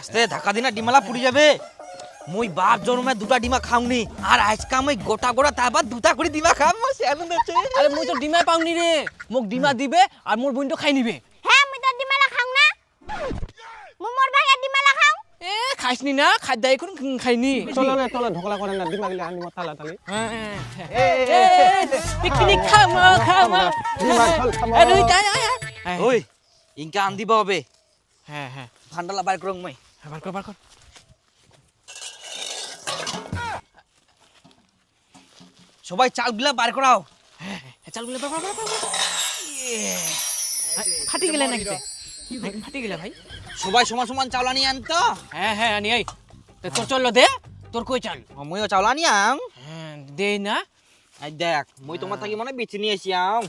আস্তে ধাক্কা দিনা ডিমালা পুড়ি যাবে। মুই বাপ জন্মে দুটা ডিমা খাওনি আর আজকা মই গোটা গোটা তারপর দুটা করে ডিমা খাম মই সে আনন্দ আছে আরে মই তো ডিমাই পাওনি রে মোক ডিমা দিবে আর মোর বোনটো খাই নিবে। হ্যাঁ মুই তো ডিমালা খাও না। মুই মোর ভাগে ডিমালা খাও। এ খাইছনি না খাদ্য এখন খাইনি। চলো না চলো ঢোকলা করে না ডিমা গিলা আনিব তালা তালি। পিকনিক খামা খামা ডিমা চল খামা আরে আয় আয়। ওই ইনকা আন দিবা হবে। হ্যাঁ হ্যাঁ। ঠান্ডালা বাইর করং মই। বার কর বার কর। সবাই চালগুলা বার করাও। হ্যাঁ চালগুলো বার বার ফাটি গেলে নাকি ফাটি গেলে ভাই। সবাই সমান সমান চাউল আনি আনতো হ্যাঁ হ্যাঁ আনি তে তোর চলল দে তোর কই চাল? মইও চাউল আনি আম হ্যাঁ দে না। আই দেখ মই তোমার থাকি মানে বেছে নিয়ে আসি আম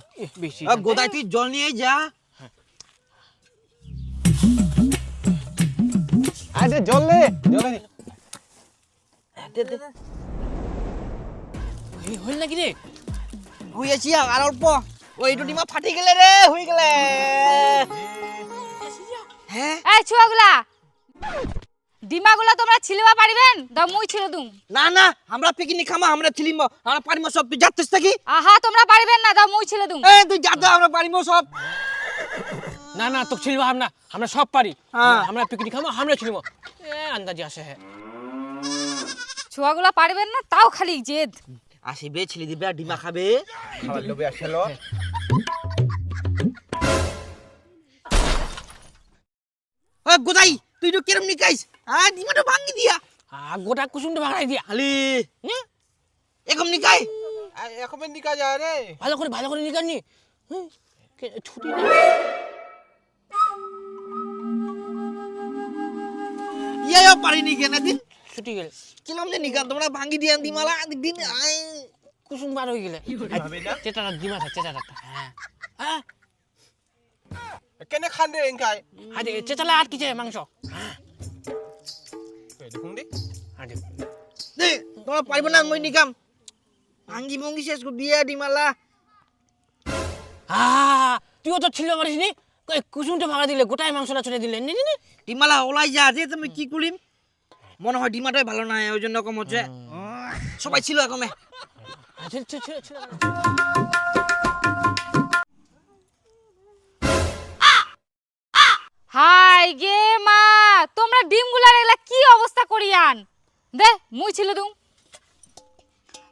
বেশি আ, গোদাই তুই জল নিয়ে যা। আরে জলে। জলে দে, দে, দে। এই, হল নাকি রে? হই আছি আর অল্প। ওই এইটো ডিমা ফাটি গেলে রে হই গেলে। হ্যাঁ? এই ছুয়াগুলা। ডিমাগুলা তোমরা ছিলবা পারিবেন? দাও মুই ছিল দুম। না না আমরা পিকনিক খামা আমরা ছিলিম। আমরা পারিম সব। তুই যাচ্ছিস নাকি? আহা তোমরা পারিবেন না দাও মুই ছিল দুম। এ তুই যাতে আমরা পারিম সব। না না তোকে ছিলবা আমরা আমরা সব পারি। হ্যাঁ। আমরা পিকনিক খাব আমরা ছিলব এ আন্দাজে আসে হ্যাঁ ছুয়াগুলা পারিবেন না তাও খালি জেদ। আসিবে ছেলে দিবে আর ডিমা খাবে। খাবার লোভে আসছিল ও গোদাই তুই তো কেরম নিকাইস? হ্যাঁ ডিমাটা ভাঙি দিয়া। আ, গোটা কুসুমটা ভাঙাই দিয়া। খালি। নে, এরকম নিকাই? এখন নিকা যায় রে। ভালো করে ভালো করে নিকানি ছুটি নেই ইয়া পারিনি কেন দিন ছুটি গেল কিলাম যে নিকান তোমরা ভাঙি দিয়া দিমালা দিন আই কুসুম বার হয়ে গেলে চেটাটা ডিমা থাকে চেটাটা হ্যাঁ হ্যাঁ কেনে খান রে এনকাই আরে চেটালে আর কিছে মাংস দেখুন দি আরে দে তোমরা পারিব না মই নিকাম ভাঙ্গি ভঙ্গি শেষ করে দিয়া ডিমালা আ তুইও তো ছিল পারিস নি কই কুসুমটা ভাগা দিলে গোটাই মাংসটা ছুটে দিলে। নি নি ডিমালা ওলাই যা যে তুমি কি করিম মনে হয় ডিমাটাই ভালো না ওই জন্য কম হচ্ছে। সবাই ছিল কমে ছিল ছিল ছিল ছিল। হাই গে মা তোমরা ডিমগুলার এলা কি অবস্থা করিয়ান? দে মুই ছিল দুম।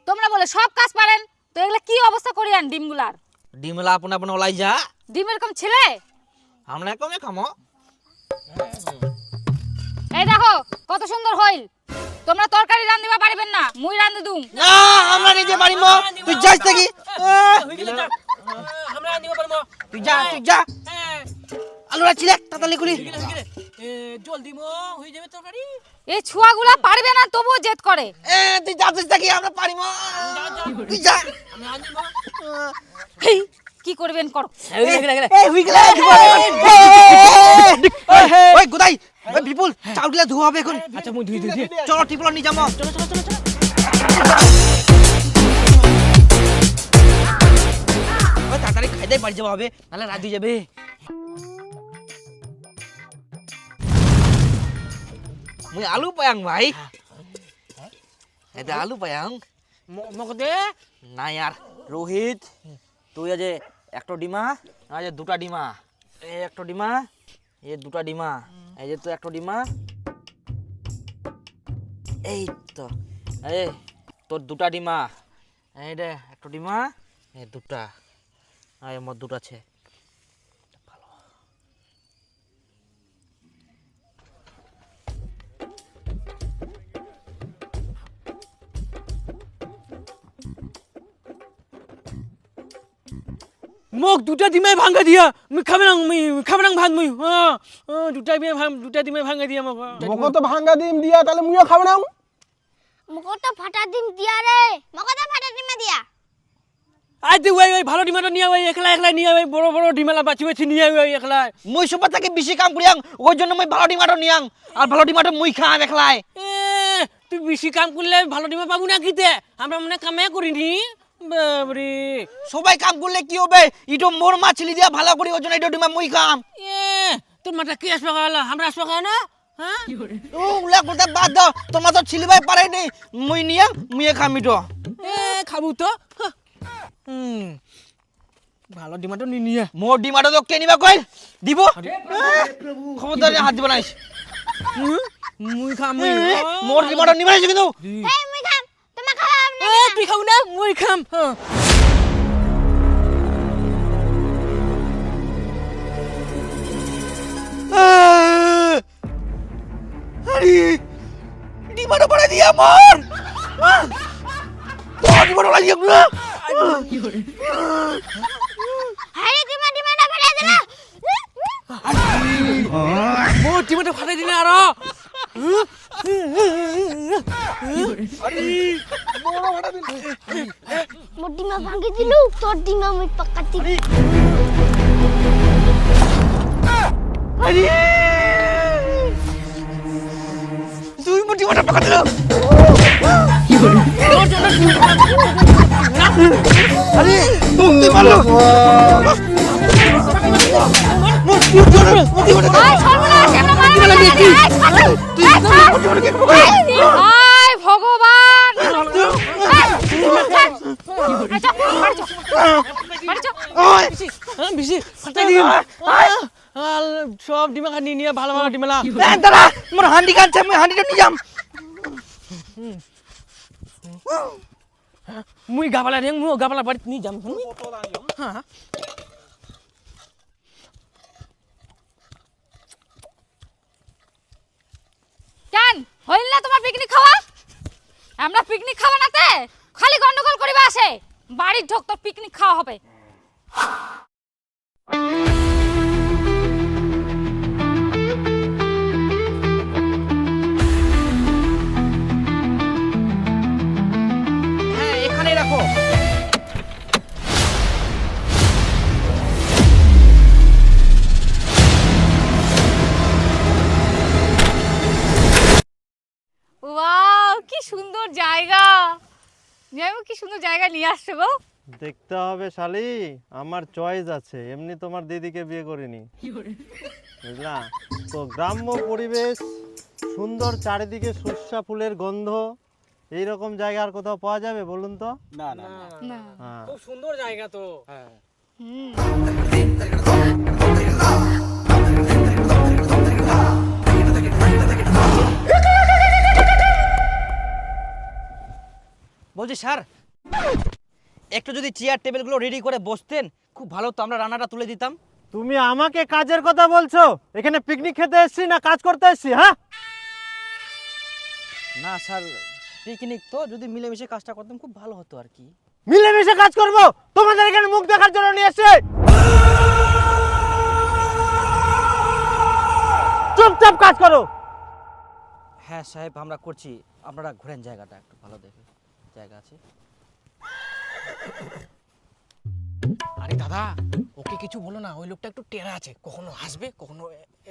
তোমরা বলে সব কাজ পারেন তো এগুলা কি অবস্থা করিয়ান ডিমগুলার? ডিমলা আপন আপন ওলাই যা। ডিম এরকম ছেলে? আমরা কমে খামো এই দেখো কত সুন্দর হইল। তোমরা তরকারি রান্ধিবা পারিবেন না মুই রান্ধি দুম। না আমরা নিজে পারিম। তুই যাস থাকি আমরা নিব পারব তুই যা তুই যা। আলুরা ছিলে তাতালি গেলে হয়ে গেলে এ, জল দিব হয়ে যাবে তরকারি। এই ছুয়াগুলা পারবে না তবুও জেদ করে। এ তুই যাচ্ছিস থাকি আমরা পারিম। তুই যা। আমি আনব হেই, কি করবেন করো ওই গোদাই ওই বিপুল চাউলগুলা ধোয়া হবে এখন আচ্ছা মুই ধুই ধুই। চলো টিপল নিয়ে যাব চলো চলো চলো চলো তাড়াতাড়ি খাইতে বাড়ি যাব হবে নাহলে রাত হয়ে যাবে মুই আলু পায়াং ভাই এটা আলু পায়াং ম- মক দে না ইয়ার রোহিত তুই আজ একটা ডিমা, আজ দুটা ডিমা। এই একটা ডিমা এই দুটা ডিমা, এই যে তো একটা ডিমা। এই তো, এই তোর দুটা ডিমা। এই রে একটা ডিমা, এ দুটা। আর আমার দুটা আছে। মোক দুটা ডিমাই ভাঙা দিয়া। মুই খাবে না মুই খাবে না ভাত মুই। হ্যাঁ দুটা ডিমাই ভাঙ দুটা ডিমাই ভাঙা দিয়া মোক মকো তো ভাঙ্গা দিম দিয়া তাহলে মুইও খাব না। মুখো তো ফাটা ডিম দিয়া রে। মুখো তো ফাটা ডিম দিয়া। আজ দে ওই ওই ভালো ডিমাটা নিয়ে ওই একলা একলা নিয়ে ওই বড় বড় ডিমালা বাছি বাছি নিয়ে ওই একলা। মুই সবার থেকে বেশি কাম করিয়াং ওই জন্য মুই ভালো ডিমাটো নিয়াং। আর ভালো ডিমাটো মুই খাম একলাই। তুই বেশি কাম করলে ভালো ডিমা পাবো না কিতে আমরা মনে কামে করিনি। বাবরে। সবাই কাম করলে কি হবে? ইটো মোর মা ছিলি দিয়া ভালো করি ওই জন্য ইটো ডিমা মুই খাম। এ তোর মাথা কি আসবে খাওয়ালা আমরা আসবে খাওয়া না? হ্যাঁ? ও উলা কথা বাদ দাও। তোমার তো ছিলিবাই পারে নি। মুই নিয়া মুইয়ে খামি তো এ খাব তো। হুম। ভালো ডিমাটো নি নিয়ে। মোর ডিমাটো তো কে নিবা কইল? দিব? খবরদার হাত দিব নাইস মুই খাম মুই মোর ডিমাটো নিবা কিন্তু এই মুই খাম তোমা খাওয়া এ তুই খাব না মুই খাম আরে! ডিমাটো পড়ে দিয়া মোর! মোর ডিমাটো লাগিয়ে গুলো আরে ডিমা ডিমা না ফেলে দিলা মোর। ডিমাটো ফাটাই দিলে আর। মোর ডিমা ভাঙে দিলু তোর ডিমা আমি পাক্কা দিবি তুই মোর ডিমাটো পাকা দিল আরে তুই মারলো মোর ডিমাটো মোর ডিমাটো আয় ভগবান হ্যাঁ বেশি ফাটাই সব ডিমা খানি নিয়ে ভালো ভালো ডিমেলা দাঁড়া মোর হান্ডি কানছে আমি হান্ডিটা নিয়ে যাম মুই গাবালা রেং মু গাবালা বাড়িতে নিয়ে যাম হ্যাঁ কেন? হইল না তোমার পিকনিক খাওয়া? আমরা পিকনিক খাওয়া নাতে খালি গন্ডগোল করিবা আসে। বাড়ির ঢোক তোর পিকনিক খাওয়া হবে। হ্যাঁ এখানে রাখো। সুন্দর জায়গা নিয়ে আসছো গো দেখতে হবে শালি আমার চয়েস আছে এমনি তোমার দিদিকে বিয়ে করিনি। বুঝলা? তো গ্রাম্য পরিবেশ সুন্দর চারিদিকে সর্ষা ফুলের গন্ধ এই রকম জায়গা আর কোথাও পাওয়া যাবে বলুন তো? না না না। হ্যাঁ। খুব সুন্দর জায়গা তো। বলছি স্যার একটু যদি চেয়ার টেবিলগুলো রেডি করে বসতেন খুব ভালো তো আমরা রান্নাটা তুলে দিতাম। তুমি আমাকে কাজের কথা বলছো? এখানে পিকনিক খেতে এসছি না কাজ করতে এসছি হ্যাঁ? না স্যার পিকনিক তো যদি মিলেমিশে কাজটা করতাম খুব ভালো হতো আর কি। মিলেমিশে কাজ করব? তোমাদের এখানে মুখ দেখার জন্য নিয়ে এসছি। চুপচাপ কাজ করো। হ্যাঁ সাহেব আমরা করছি। আপনারা ঘোরেন জায়গাটা একটু ভালো দেখে। জায়গা আছে। আরে দাদা ওকে কিছু বলো না ওই লোকটা একটু টেরা আছে। কখনো হাসবে কখনো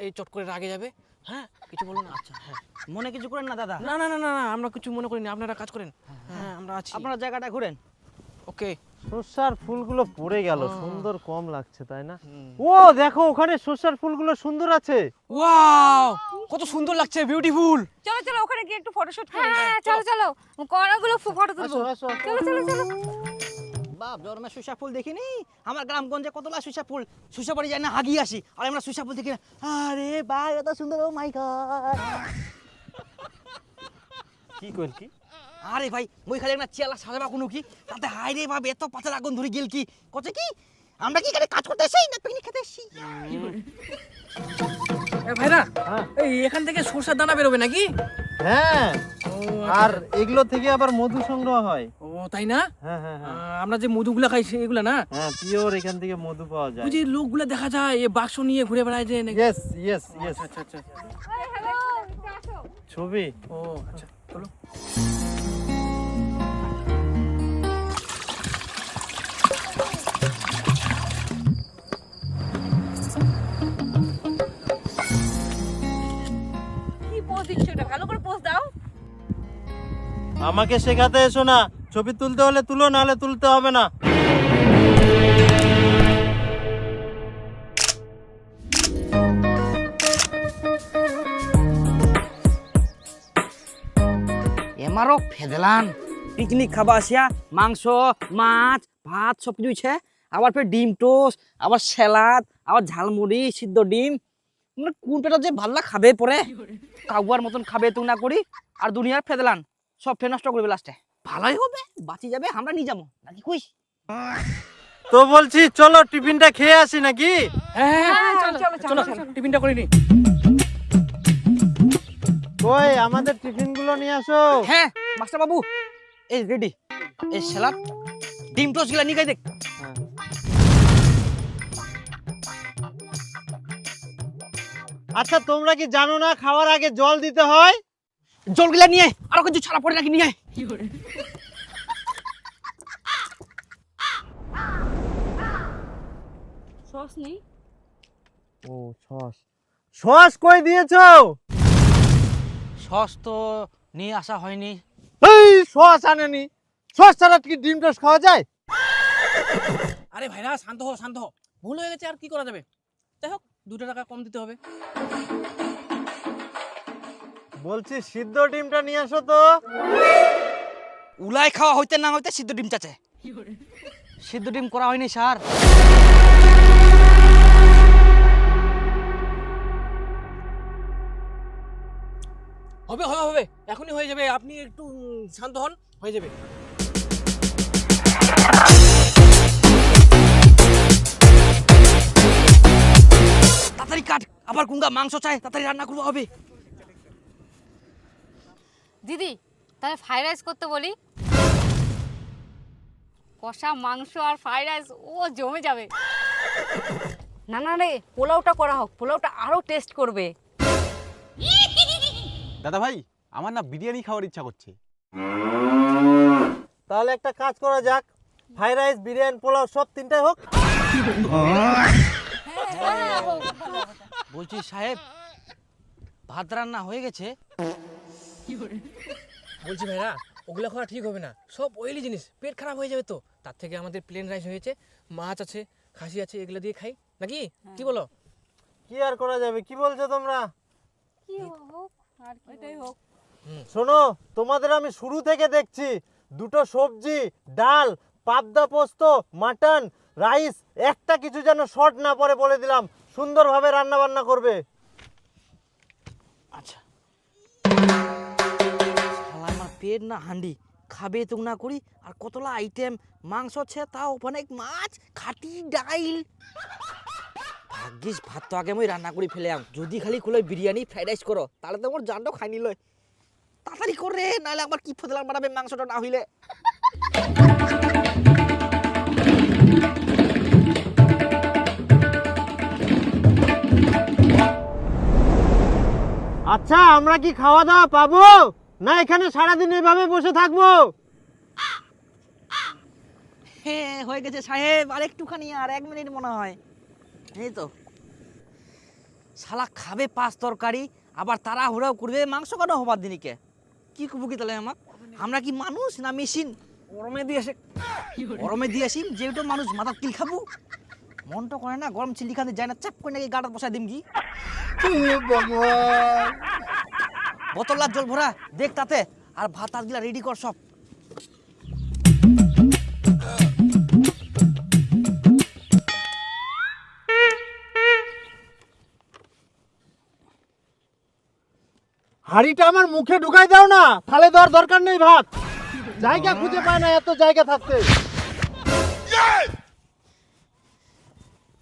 এই চট করে রাগে যাবে হ্যাঁ? কিছু বলো না? আচ্ছা হ্যাঁ। মনে কিছু করেন না দাদা? না না না না আমরা কিছু মনে করিনি আপনারা কাজ করেন। হ্যাঁ আমরা আছি। আপনারা জায়গাটা ঘুরেন। ওকে। সর্ষার ফুলগুলো পড়ে গেল সুন্দর কম লাগছে তাই না? ও দেখো ওখানে সর্ষার ফুলগুলো সুন্দর আছে। ওয়াও! কত সুন্দর লাগছে বিউটিফুল চলো চলো ওখানে গিয়ে একটু ফটোশুট করি। হ্যাঁ চলো চলো। অনেকগুলো ফটো তুলবো। চলো চলো চলো। বাপ জন্মে সুসা ফুল দেখিনি? আমার গ্রামগঞ্জে কতলা সুসা ফুল? সুসা বাড়ি যায় না হাগি আসি। আর আমরা সুসা ফুল দেখি না। আরে বা এত সুন্দর ও মাই গড। কি কইল কি? আরে ভাই মই খালি একটা চেলা সাজাবা কোনো কি? তাতে হাই রে বাপ এত পাতার আগুন ধরে গেল কি? কচ্ছে কি? আমরা কি এখানে কাজ করতে এসেই না পিকনিক খেতে এসেছি ভাইরা হ্যাঁ। এই এখান থেকে সরষার দানা বেরোবে নাকি? হ্যাঁ। আর এগুলো থেকে আবার মধু সংগ্রহ হয়। ও তাই না? হ্যাঁ হ্যাঁ হ্যাঁ। আমরা যে মধুগুলা খাই সেগুলা না? হ্যাঁ পিওর এখান থেকে মধু পাওয়া যায়। ওই যে লোকগুলা দেখা যায় এ বাক্স নিয়ে ঘুরে বেড়ায় যে নাকি? ইয়েস ইয়েস ইয়েস আচ্ছা আচ্ছা ছবি। ও আচ্ছা চলো। আমাকে শেখাতে এসো না ছবি তুলতে হলে তুলো নাহলে তুলতে হবে না। এমারও ফেদলান। পিকনিক খাবা আসিয়া মাংস মাছ ভাত সব কিছু আবার ফের ডিম টোস্ট আবার স্যালাদ আবার ঝালমুড়ি সিদ্ধ ডিম। কোন পেটা যে ভাল্লা খাবে পরে? কাউয়ার মতন খাবে তুই না করি আর দুনিয়ার ফেদলান সব ফের নষ্ট করবে লাস্টে ভালোই হবে বাঁচি যাবে আমরা নিয়ে যাব নাকি কইস? তো বলছি চলো টিফিনটা খেয়ে আসি নাকি? হ্যাঁ চলো চলো টিফিনটা করে নি। কই আমাদের টিফিনগুলো নিয়ে আসো। হ্যাঁ মাস্টার বাবু এই রেডি এই স্যালাদ ডিম টোস্টগুলা নিয়ে দেখ। আচ্ছা তোমরা কি জানো না খাওয়ার আগে জল দিতে হয়? জলগুলা নিয়ে আয়, আরও কিছু ছাড়া পড়ে নাকি নিয়ে আয়। সস নেই? ও সস। সস কই দিয়েছ? সস তো নিয়ে আসা হয়নি। এই সস আনেনি। সস ছাড়া কি ডিম টোস্ট খাওয়া যায়? আরে ভাইরা শান্ত হও শান্ত ভুল হয়ে গেছে আর কি করা যাবে? যাই হোক দুটো টাকা কম দিতে হবে। বলছি সিদ্ধ ডিমটা নিয়ে আসো তো। উলাই খাওয়া হইতে না হইতে সিদ্ধ ডিম চাচে। সিদ্ধ ডিম করা হয়নি স্যার। হবে হবে হবে। এখনই হয়ে যাবে। আপনি একটু শান্ত হন হয়ে যাবে। তাড়াতাড়ি কাট। আবার কুঙ্গা মাংস চাই তাড়াতাড়ি রান্না করব হবে। দিদি তাহলে ফ্রাইড রাইস করতে বলি? কষা মাংস আর ফ্রাইড রাইস ও জমে যাবে। না না রে পোলাওটা করা হোক পোলাওটা আরও টেস্ট করবে। দাদা ভাই আমার না বিরিয়ানি খাওয়ার ইচ্ছা করছে। তাহলে একটা কাজ করা যাক ফ্রাইড রাইস বিরিয়ানি পোলাও সব তিনটাই হোক। বলছি সাহেব ভাত রান্না হয়ে গেছে? বলছি ভাইরা ওগুলো খাওয়া ঠিক হবে না। সব অয়েলি জিনিস পেট খারাপ হয়ে যাবে তো। তার থেকে আমাদের প্লেন রাইস হয়েছে মাছ আছে খাসি আছে এগুলো দিয়ে খাই। নাকি? কি বলো? কি আর করা যাবে? কি বলছো তোমরা? কি হোক আর এটাই হোক। শোনো তোমাদের আমি শুরু থেকে দেখছি। দুটো সবজি ডাল পাবদা পোস্ত মাটন রাইস একটা কিছু যেন শর্ট না পরে বলে দিলাম। সুন্দরভাবে রান্না বান্না করবে। আচ্ছা। আমার পেট না হান্ডি। খাবে তো না করি, আর কতলা আইটেম মাংস আছে, তাও অনেক মাছ, খাটি ডাইল। ভাগ্যিস, ভাত তো আগে আমি রান্না করে ফেলে আম। যদি খালি খুলে বিরিয়ানি, ফ্রাইড রাইস করো, তাহলে তো আমার জানটাও খাই নিল তাড়াতাড়ি করে, নাহলে আমার কি ফদলাম বাড়াবে মাংসটা না হইলে? আচ্ছা আমরা কি খাওয়া দাওয়া পাবো? না, এখানে সারাদিন এভাবে বসে থাকব? হ্যাঁ হয়ে গেছে সাহেব আর একটুখানি আর এক মিনিট মনে হয়। এই তো। শালা খাবে পাঁচ তরকারি, আবার তারা হুড়াও করবে। মাংস কেন হবার দিনিকে? কি কি তাহলে আমাক? আমরা কি মানুষ না মেশিন? গরমে দিয়ে আসে গরমে দিয়ে আসি যেহেতু মানুষ মাথার তিল খাব। মনটা করে না গরম চিল্লি খাতে যায় না চাপ করে নাকি গাটা বসায় দিম কি বোতল আর জল ভরা দেখ তাতে আর ভাত টাতগুলা রেডি কর সব। হাড়িটা আমার মুখে ঢুকাই দাও না তাহলে দেওয়ার দরকার নেই ভাত। জায়গা খুঁজে পায় না এত জায়গা থাকতে।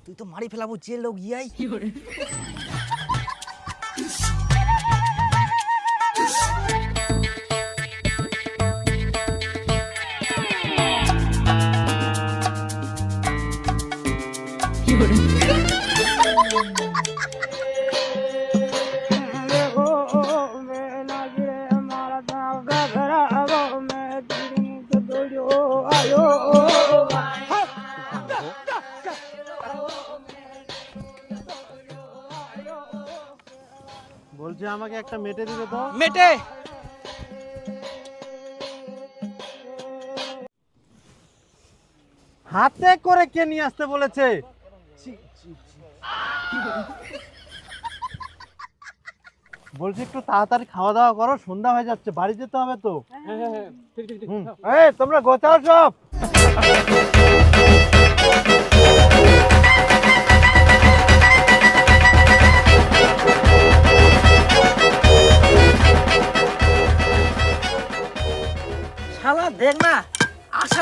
তুই তো মারি ফেলাবো যে লোক ইয়াই। একটা মেটে দিবে তো। মেটে। হাতে করে কে নিয়ে আসতে বলেছে? বলছি একটু তাড়াতাড়ি খাওয়া দাওয়া করো সন্ধ্যা হয়ে যাচ্ছে বাড়ি যেতে হবে তো। হুম। এই তোমরা গোছাও সব।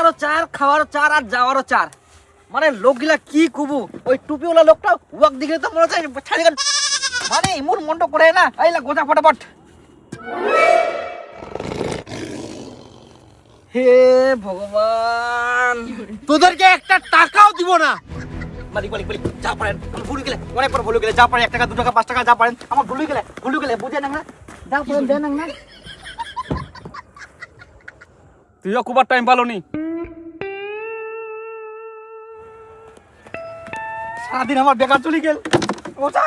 আসারও চার, খাওয়ারও চার আর যাওয়ারও চার। মানে লোকগুলা কি কুবু? ওই টুপিওয়ালা লোকটা উয়াক দিকে তো মনে হচ্ছে ছাড়ি গেল। মানে এমন মন্ড করে না। এইলা গোজা ফটাফট। হে ভগবান। তোদেরকে একটা টাকাও দিব না। মালিক মালিক মালিক, যা পারেন। আমার ভুলে গেলে, অনেক পর ভুলে গেলে, যা পারেন, এক টাকা, দু টাকা, পাঁচ টাকা যা পারেন, আমার ভুলে গেলে ভুলে গেলে, বুঝে না। যা পারেন, দেন না। তুইও খুব টাইম পালো নি সারাদিন আমার বেকার চলে গেল। ওটা।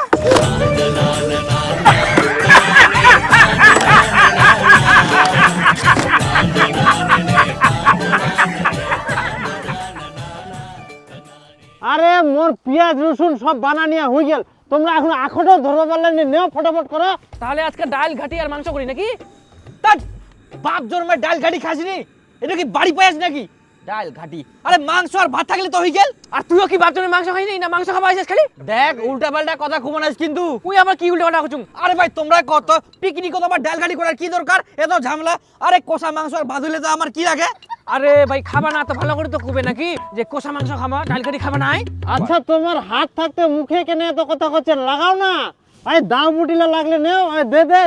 আরে মোর পেঁয়াজ রসুন সব বানানিয়া হয়ে গেল। তোমরা এখন আখটাও ধরতে পারলে না নেও ফটাফট করো। তাহলে আজকে ডাল ঘাটি আর মাংস করি নাকি? তার বাপ জন্মে ডাল ঘাটি খাসনি? এটা কি বাড়ি পায়াস নাকি? ডাল ঘাটি। আরে মাংস আর ভাত থাকলে তো হয়ে গেল। আর তুইও কি বাপজনের মাংস খাইনি না মাংস খাওয়া আছিস খালি? দেখ উল্টা পাল্টা কথা ঘুমানাস কিন্তু। তুই আবার কি উল্টো কথা কুচুং আরে ভাই তোমরা কত? পিকনিক কত আবার ডাল ঘাটি করার কি দরকার? এত ঝামেলা। আরে কষা মাংস আর ভাত হইলে তো আমার কি লাগে? আরে ভাই খাবা না তো ভালো করে তো কুবে নাকি? যে কষা মাংস খাবা ডাল ঘাটি খাবা নাই? আচ্ছা তোমার হাত থাকতে মুখে কেনে এত কথা করছে লাগাও না। আরে দাও বুটিলা লাগলে নেও দে দে।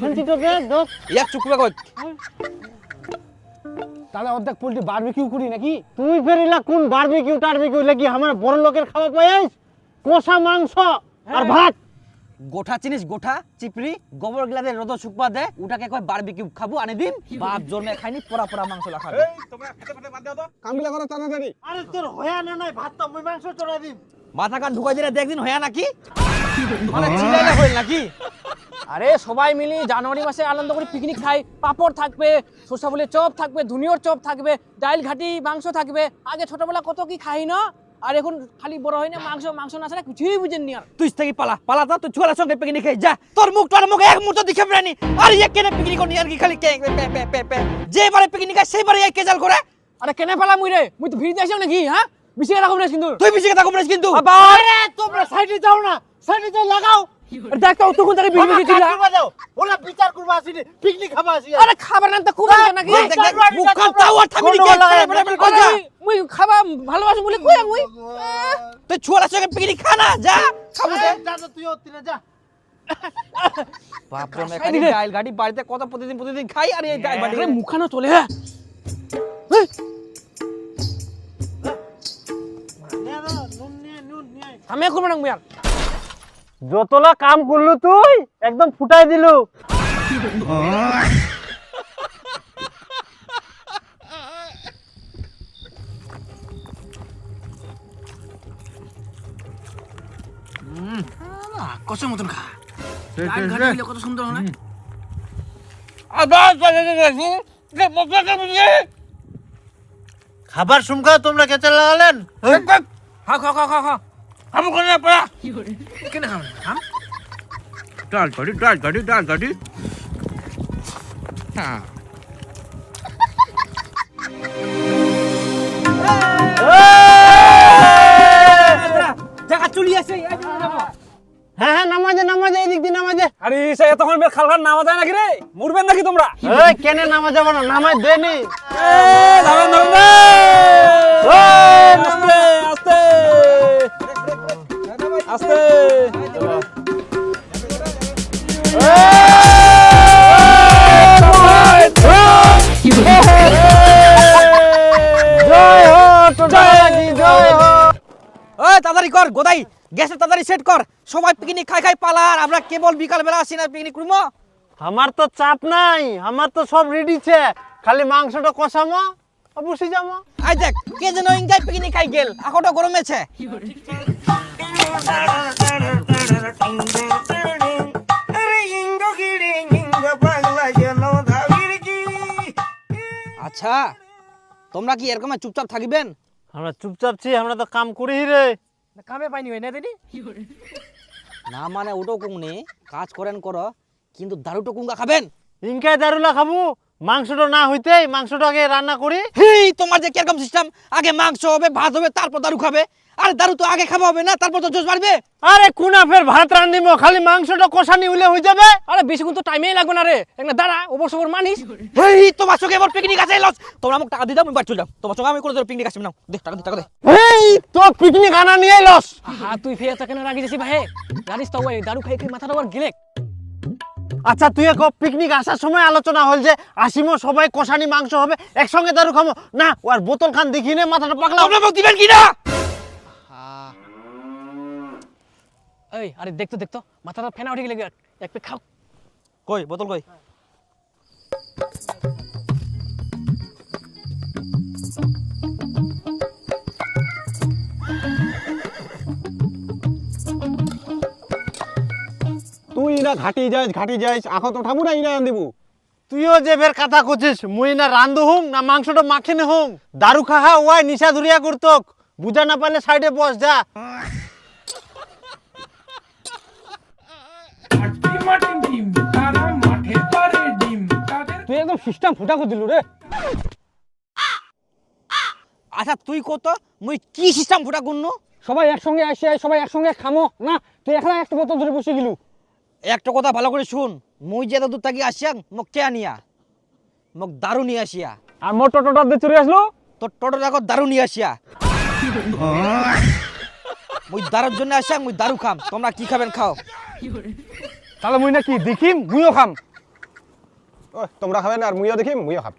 শুনছিটো দে দো এক চুপ করে তাহলে অর্ধেক পোল্ট্রি বারবিকিউ করি নাকি? তুই ফেরিলা কোন বারবিকিউ টারবিকিউ লাগি আমার বড় লোকের খাওয়া পাইস কষা মাংস আর ভাত। গোঠা চিনিস গোঠা চিপড়ি গোবর গিলাতে রোদ শুকবা দে ওটাকে কয় বারবিকিউ খাব আনি দিন বাপ জন্মে খাইনি পোড়া পোড়া মাংস লাখাবে কামগুলা করো তাড়াতাড়ি আরে তোর হয়া না নাই ভাত তো মুই মাংস চড়া দিম। মাথা কান ঢুকাই দিলে দেখদিন হয়া নাকি? মানে চিলাইলে হইল নাকি? আরে সবাই মিলে জানুয়ারি মাসে আনন্দ করে পিকনিক খাই। পাপড় থাকবে সরষা ফুলের চপ থাকবে ধুনিয়র চপ থাকবে ডাইল ঘাটি মাংস থাকবে। আগে ছোটবেলা কত কি খাই না আর এখন খালি বড় হয় না মাংস মাংস না ছাড়া কিছুই বুঝেননি আর। তুই থেকে পালা পালা তো তুই চুয়ালার সঙ্গে পিকনিক খাই যা। তোর মুখ তোর মুখ এক মুহূর্ত দেখে বেড়ানি আর ইয়ে কেনে পিকনিক করনি আর কি খালি কে পে পে পে পে যেবারে পিকনিক খাই সেইবারে এক কেজাল করে। আরে কেনে পালা মুই রে? মুই তো ভিড় যাইছিলাম নাকি হ্যাঁ? বেশি রাখব না কিন্তু তুই বেশি রাখব না কিন্তু আরে তোমরা সাইডে যাও না সাইডে যাও লাগাও। দেখ বিড়ি ছিল দাও বিচার করবা আসিনি পিকনিক খাবা আসি। আরে খাবার নাম তো খুব নাকি? মুখ কে। মুই- ভালোবাসি বলে কই মুই তুই চুয়ালার সঙ্গে পিকনিক খা যা খাব দে তুই ওতিরে যা। বাপ মেকানিক ডাইল গাড়ি বাড়িতে কত প্রতিদিন প্রতিদিন খাই আর এই ডাইল বাড়ি আরে মুখানো চলে হ্যাঁ। আমি করব না মুই আর। যতলা কাম করলু তুই একদম ফুটাই দিলু কষের মতন খা ডাল ঘাটি দিলে কত সুন্দর হয় না খাবার সুমখা তোমরা কেচে লাগালেন খাও খাও খাও খাও খাও আমি করে না পড়া? কেন খাও খাম ডাল গাড়ি ডাল গাড়ি ডাল গাড়ি জায়গা চলি আছে হ্যাঁ হ্যাঁ নামাজে নামাজে এদিক দিয়ে নামাজে। আরে সে তখন বের খালখান নামা যায় নাকি রে? মরবেন নাকি তোমরা? এই কেনে নামাজ যাব না নামাজ দেনি আস্তে আস্তে। আস্তে। তাড়াতাড়ি কর গোদাই। গ্যাসে তাড়াতাড়ি সেট কর। সবাই পিকনিক খাই খাই পালা আর আমরা কেবল বিকাল বেলা আসি না পিকনিক করব আমার তো চাপ নাই। আমার তো সব রেডি ছে। খালি মাংসটা কষামো আর যাব আই দেখ কে যেন পিকনিক খাই গেল। এখনটা গরমেছে আচ্ছা তোমরা কি এরকম চুপচাপ থাকিবেন? আমরা চুপচাপ ছি আমরা তো কাম করি রে। কামে পাইনি হয় না দিদি না মানে ওটাও কমনি কাজ করেন করো কিন্তু দারুটো কুঙ্গা খাবেন। ইনকাই দারুলা খাব। মাংসটা না হইতেই মাংসটা আগে রান্না করি। হেই তোমার যে কীরকম সিস্টেম আগে মাংস হবে ভাত হবে তারপর দারু খাবে। আরে দারু তো আগে খাওয়া হবে না তারপর তো জোশ বাড়বে। আরে কুনা ফের ভাত রান্ধিব খালি মাংসটা কষানি হইলে হয়ে যাবে। আরে বেশিক্ষণ তো টাইমেই লাগবে না রে। একটা দাঁড়া ওপর সবর মানিস। হেই তোমার সঙ্গে এবার পিকনিক আছে লস। তোমরা আমাকে টাকা দিয়ে দাও আমি বাড়ি চলে যাও তোমার সঙ্গে আমি করে দেবো পিকনিক আছে নাও। দে টাকা দে টাকা দে। এই তো পিকনিক আনা নিয়ে লস। হ্যাঁ তুই ফের কেন রাগি যাচ্ছি ভাই? জানিস তো ওই দারু খাই খাই মাথাটা আবার গেলে। আচ্ছা তুই এক পিকনিক আসার সময় আলোচনা হল যে আসিমো সবাই কষানি মাংস হবে একসঙ্গে দারু খাব না ও আর বোতল খান দেখি নে মাথাটা পাকলা মুখ দিবেন কি না এই আরে দেখতো দেখতো মাথাটা ফেনা উঠে গেলে এক পে খাও। কই বোতল কই? তুই না ঘাটি যাইস ঘাটি যাইস আখো তো ঠাবু না ইনা দিবু তুইও যে বের কথা করছিস মুই না রান্ধু হুং না মাংসটা মাখেনে হুং দারু খাহা ওয়াই নিশা ধরিয়া করতক। বুঝা না পারলে সাইডে বস যা। তুই একদম সিস্টেম ফুটা করে দিলু রে। আচ্ছা তুই কত? মুই কি সিস্টেম ফুটা গুন্নু সবাই একসঙ্গে আসে সবাই একসঙ্গে খামো না? তুই এখন একটা বোতল ধরে বসে গেলু। একটা কথা ভালো করে শুন। মুই যে দূর থাকি আসিয়া মোক কে আনিয়া? মোক দারু নিয়ে আসিয়া। আর মোট টোটোটা দিয়ে চলে আসলো? তোর টোটো দেখো দারু নিয়ে আসিয়া। মুই দারুর জন্য আসিয়া মুই দারু খাম। তোমরা কি খাবেন খাও। তাহলে মুই না কি দেখিম মুইও খাম। ও তোমরা খাবে না আর মুইও দেখিম মুইও খাম।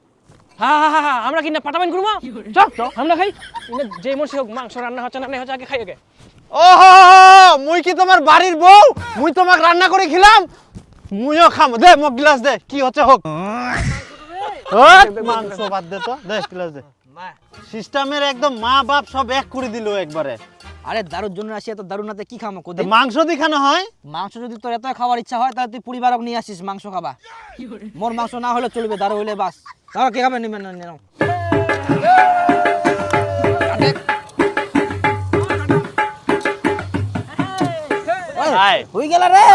হ্যাঁ হ্যাঁ হ্যাঁ আমরা কি না পাটাবেন করব? চল চল আমরা খাই। যে হোক মাংস রান্না হচ্ছে না হচ্ছে আগে খাই আগে। ওহো মুই কি তোমার বাড়ির বউ? মুই তোমাকে রান্না করে খেলাম? মুইও খাম। দে মোক গ্লাস দে কি হচ্ছে হোক। মাংস বাদ দে তো। দে গ্লাস দে। সিস্টেমের একদম মা বাপ সব এক করে দিল একবারে। আরে দারুর জন্য আসিয়া তো দারু নাতে কি খামো কোদে? মাংস দেখানো হয়? মাংস যদি তোর এত খাওয়ার ইচ্ছা হয় তাহলে তুই পরিবারক নিয়ে আসিস মাংস খাবা। মোর মাংস না হলে চলবে দারু হইলে বাস। তাহলে কে খাবে? নিবেন না নাও। হই। গেল রে।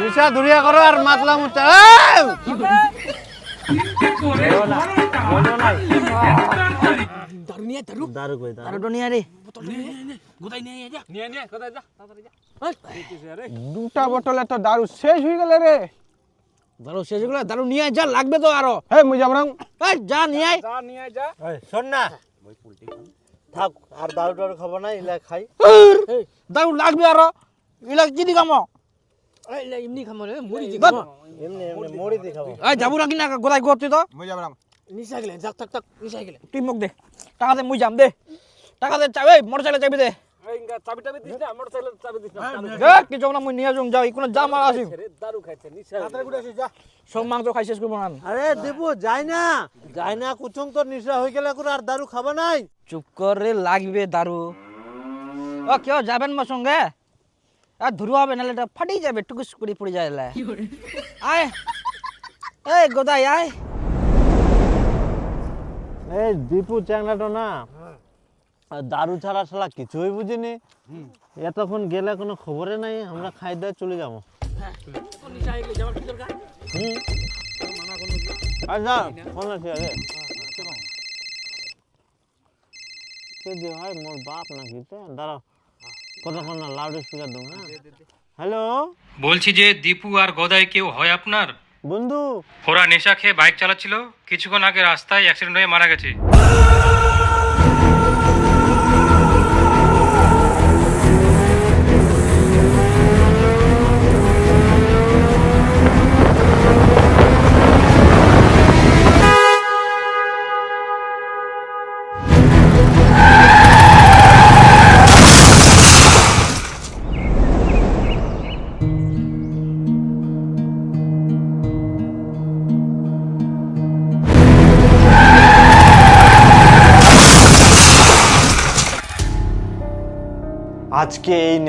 নিশা ধরিয়া করো আর মাতলা মুচা। দারু কই দারু? দারুটো নিয়ে রে। দুটা বোতলে তো দারু শেষ হয়ে গেলে রে। দারু শেষ হয়ে গেলে দারু নিয়ে যা লাগবে তো আরও। হে মুই যাব এই, যা নিয়ে আয়। এই, শোন না। থাক আর দারু টারু খাব না ইলা খাই। দারু লাগবে আরও। ইলা কি খামো? এমনি খামো রে মুড়ি এমনি এমনি মুড়ি খাব। এই যাব নাকি না গোদাই করতে তো? মুই যাব গেলে যাক থাক থাক নিশা গেলে তুই মোক দে টাকা দে মুই যাম দে। টাকা দে চাবি মোটর চাইলে চাবি দে। চাবি টাবি দিস না মোটর সাইকেল চাবি দিস না কি যাও না মুই নিয়ে যাও যাও ইকোনো জাম আর আসি দারু খাইছে সব মাংস খাই শেষ করব না। আরে দেবো যাই না। যাই না কুচুং তোর নিশা হয়ে গেলে করে আর দারু খাবা নাই। চুপ করে লাগবে দারু। ও কেউ যাবেন মোর সঙ্গে? আর ধরু হবে নাহলে এটা ফাটি যাবে টুকুস করে পড়ে যায়। আয়। এই গোদাই আয়। এই দীপু চ্যাংড়াটা না। দারু ছাড়া শালা কিছুই বুঝিনি। এতক্ষণ গেলে কোনো খবরে নাই আমরা খাই দিয়ে চলে যাব। আচ্ছা ফোন আছে আরে কে যে হয় মোর বাপ নাকি তো? দাঁড়াও। কতক্ষণ না লাউড স্পিকার দেবো হ্যাঁ? হ্যালো বলছি যে দীপু আর গদাই কেউ হয় আপনার? বন্ধু। ওরা নেশা খেয়ে বাইক চালাচ্ছিল। কিছুক্ষণ আগে রাস্তায় অ্যাক্সিডেন্ট হয়ে মারা গেছে।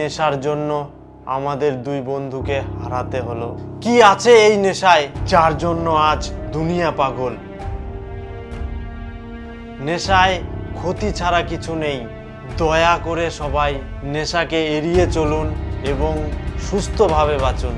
নেশার জন্য আমাদের দুই বন্ধুকে হারাতে হলো। কি আছে এই নেশায় যার জন্য আজ দুনিয়া পাগল? নেশায় ক্ষতি ছাড়া কিছু নেই। দয়া করে সবাই নেশাকে এড়িয়ে চলুন এবং সুস্থভাবে বাঁচুন।